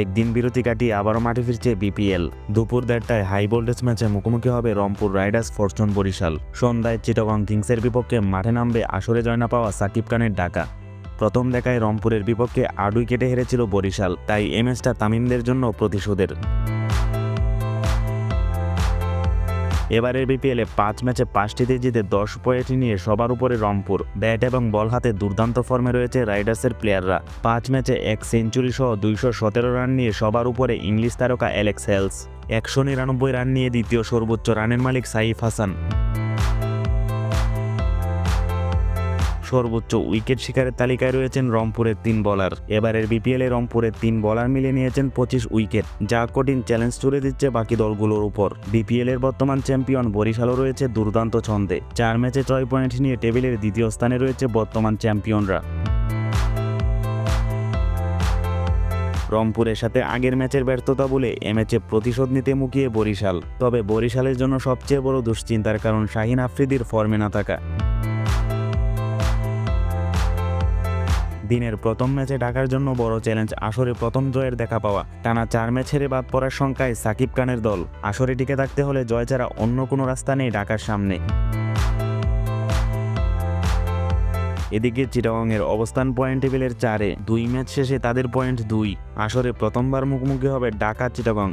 একদিন বিরতি কাটিয়ে আবারও মাঠে ফিরছে বিপিএল। দুপুর দেড়টায় হাই ভোল্টেজ ম্যাচে মুখোমুখি হবে রংপুর রাইডার্স ফরচুন বরিশাল। সন্ধ্যায় চিটাগং কিংসের বিপক্ষে মাঠে নামবে আসরে জয় না পাওয়া সাকিব খানের ডাকা প্রথম দেখায় রংপুরের বিপক্ষে আট উইকেটে হেরেছিল বরিশাল, তাই এমএসটা তামিমদের জন্য প্রতিশোধের। এবারের বিপিএলে পাঁচ ম্যাচে পাঁচটিতে জিতে দশ পয়েন্ট নিয়ে সবার উপরে রংপুর। ব্যাট এবং বল হাতে দুর্দান্ত ফর্মে রয়েছে রাইডার্সের প্লেয়াররা। পাঁচ ম্যাচে এক সেঞ্চুরি সহ দুইশো সতেরো রান নিয়ে সবার উপরে ইংলিশ তারকা অ্যালেক্স হেলস। একশো নিরানব্বই রান নিয়ে দ্বিতীয় সর্বোচ্চ রানের মালিক সাইফ হাসান। সর্বোচ্চ উইকেট শিকারের তালিকায় রয়েছেন রংপুরের তিন বলার এবারের বিপিএলে রংপুরের তিন বলার মিলে নিয়েছেন পঁচিশ উইকেট, যা কঠিন চ্যালেঞ্জ তুলে দিচ্ছে বাকি দলগুলোর উপর। বিপিএল এর বর্তমান চ্যাম্পিয়ন বরিশালও রয়েছে দুর্দান্ত ছন্দে। চার ম্যাচে ছয় পয়েন্ট নিয়ে টেবিলের দ্বিতীয় স্থানে রয়েছে বর্তমান চ্যাম্পিয়নরা রংপুরের সাথে আগের ম্যাচের ব্যর্থতা বলে এ ম্যাচে প্রতিশোধ নিতে মুখিয়ে বরিশাল। তবে বরিশালের জন্য সবচেয়ে বড় দুশ্চিন্তার কারণ শাহিন আফ্রিদির ফর্মে না থাকা। দিনের প্রথম ম্যাচে ঢাকার জন্য বড় চ্যালেঞ্জ আসরে প্রথম জয়ের দেখা পাওয়া। টানা চার ম্যাচ হেরে বাদ পড়ার সংখ্যায় সাকিব খানের দল। আসরে টিকে থাকতে হলে জয় ছাড়া অন্য কোনো রাস্তা নেই ঢাকার সামনে। এদিকে চিটাগংয়ের অবস্থান পয়েন্ট টেবিলের চারে। দুই ম্যাচ শেষে তাদের পয়েন্ট দুই। আসরে প্রথমবার মুখোমুখি হবে ঢাকা চিটাগং